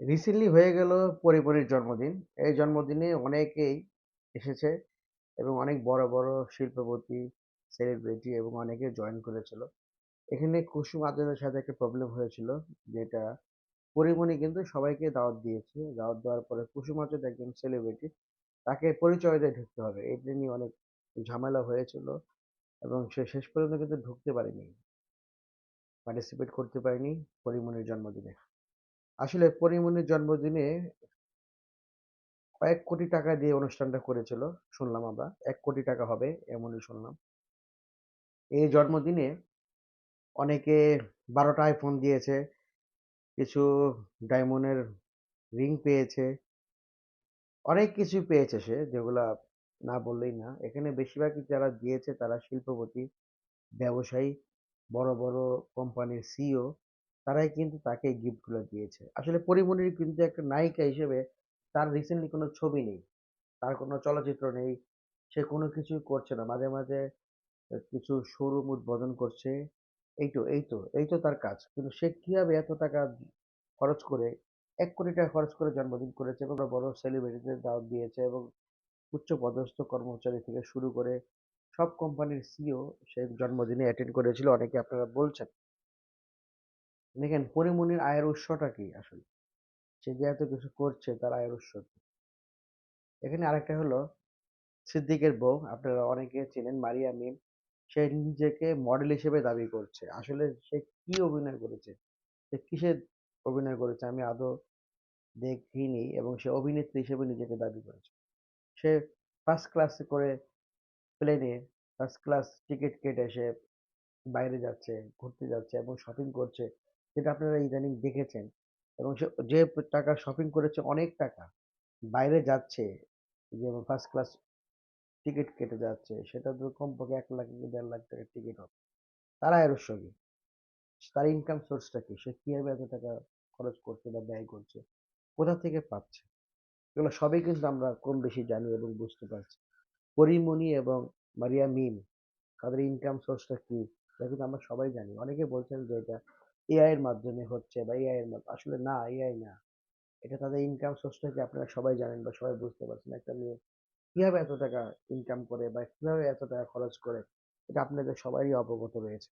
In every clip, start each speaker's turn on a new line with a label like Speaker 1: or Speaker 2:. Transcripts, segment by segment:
Speaker 1: Recently হয়ে গেল পরিবারের জন্মদিন। এই জন্মদিনে অনেকেই এসেছে এবং অনেক বড়, বড় শিল্পপতি, সেলিব্রিটি এবং অনেকে জয়েন করেছিল। এখানে কুসুম আদরের সাথে একটা প্রবলেম হয়েছিল যেটা পরিমণি কিন্তু সবাইকে দাওয়াত দিয়েছে। দাওয়াত দেওয়ার পরে কুসুম একজন সেলিব্রিটি তাকে পরিচয় দিয়ে ঢুকতে হবে। এটা নিয়ে অনেক ঝামেলা হয়েছিল এবং সে শেষ পর্যন্ত কিন্তু ঢুকতে পারেনি। পার্টিসিপেট করতে পারেনি পরিমণির জন্মদিনে। আসলে পরিমণির জন্মদিনে কয়েক কোটি টাকা দিয়ে অনুষ্ঠানটা করেছিল শুনলাম আমরা। এক কোটি টাকা হবে এমনই শুনলাম। এই জন্মদিনে অনেকে বারোটা আইফোন দিয়েছে, কিছু ডায়মন্ডের রিং পেয়েছে। অনেক কিছু পেয়েছে সে যেগুলা না বললেই না। এখানে বেশিরভাগই যারা দিয়েছে তারা শিল্পপতি, ব্যবসায়ী, বড়, বড় কোম্পানির সিইও তারাই কিন্তু তাকে এই গিফটগুলো দিয়েছে। আসলে পরিমণির কিন্তু একটা নায়িকা হিসেবে তার রিসেন্টলি কোনো ছবি নেই। তার কোনো চলচ্চিত্র নেই। সে কোনো কিছুই করছে না। মাঝে, মাঝে কিছু শোরুম উদ্বোধন করছে। এই তো, এই তো, এই তো তার কাজ। কিন্তু সে কীভাবে এত টাকা খরচ করে এক কোটি টাকা খরচ করে জন্মদিন করেছে এবং বড় সেলিব্রিটিদের দাওয়াত দিয়েছে এবং উচ্চপদস্থ কর্মচারী থেকে শুরু করে সব কোম্পানির সিইও সে জন্মদিনে অ্যাটেন্ড করেছিল। অনেকে আপনারা বলছেন। দেখেন পরিমণির আয়ের উৎসটা কি আসলে? সে যে এত কিছু করছে তার আয়ের উৎস কি? এখানে আরেকটা হলো সিদ্দিকের বউ আপনারা অনেকে চেনেন মারিয়া মিম। সে নিজেকে মডেল হিসেবে দাবি করছে। আসলে সে কি অভিনয় করেছে? সে কিসের অভিনয় করেছে আমি আদৌ দেখিনি এবং সে অভিনেত্রী হিসেবে নিজেকে দাবি করেছে। সে ফার্স্ট ক্লাসে করে প্লেনে ফার্স্ট ক্লাস টিকিট কেটে সে বাইরে যাচ্ছে, ঘুরতে যাচ্ছে এবং শপিং করছে। যেটা আপনারা ইদানিং দেখেছেন এবং সে, যে টাকা শপিং করেছে অনেক টাকা। বাইরে যাচ্ছে, যেমন ফার্স্ট ক্লাস টিকিট কেটে যাচ্ছে, সেটা তো কমপক্ষে এক লাখ কি দেড় লাখ টাকার টিকিট হবে। তারা আয়ের সঙ্গে তার ইনকাম সোর্সটা কি? সে কীভাবে এত টাকা খরচ করছে বা ব্যয় করছে? কোথা থেকে পাচ্ছে? এগুলো সবই কিন্তু আমরা কম বেশি জানি এবং বুঝতে পারছি। পরিমণি এবং মারিয়া মিম, তাদের ইনকাম সোর্সটা কি? এটা কিন্তু আমরা সবাই জানি। অনেকে বলছেন যে এটা এআই এর মাধ্যমে হচ্ছে বা এআই এর মাধ্যমে আসলে না এআই না। এটা তাদের ইনকাম সোর্সটা কি আপনারা সবাই জানেন বা সবাই বুঝতে পারছেন। একটা মেয়ে কীভাবে এত টাকা ইনকাম করে বা কীভাবে এত টাকা খরচ করে এটা আপনাদের সবারই অবগত রয়েছে।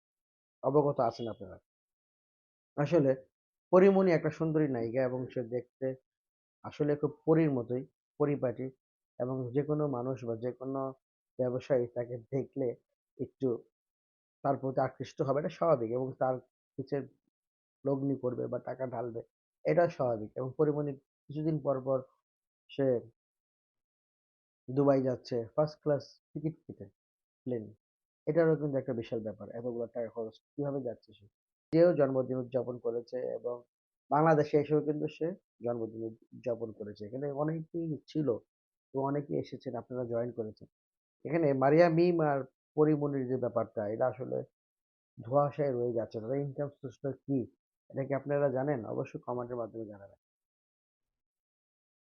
Speaker 1: অবগত আছেন আপনারা। আসলে পরিমণি একটা সুন্দরী নায়িকা এবং সে দেখতে আসলে খুব পরীর মতোই, পরিপাটি এবং যেকোনো মানুষ বা যেকোনো ব্যবসায়ী তাকে দেখলে একটু তার প্রতি আকৃষ্ট হবে এটা স্বাভাবিক এবং তার পিছে লগ্নি করবে বা টাকা ঢালবে এটা স্বাভাবিক এবং পরিমনি কিছুদিন পর, পর সে দুবাই যাচ্ছে ফার্স্ট ক্লাস টিকিট কেটে প্লেন। এটারও কিন্তু একটা বিশাল ব্যাপার। এতগুলো টাকা খরচ কীভাবে যাচ্ছে সে? সেও জন্মদিন উদযাপন করেছে এবং বাংলাদেশে এসেও কিন্তু সে জন্মদিন উদযাপন করেছে। এখানে অনেকেই ছিল এবং অনেকেই এসেছেন আপনারা জয়েন করেছেন। এখানে মারিয়া মিম আর পরিমণির যে ব্যাপারটা এটা আসলে ধোঁয়াশায় রয়ে যাচ্ছে। তাদের ইনকাম সোর্সটা কি? এটা কি আপনারা জানেন? অবশ্যই কমেন্টের মাধ্যমে জানাবেন।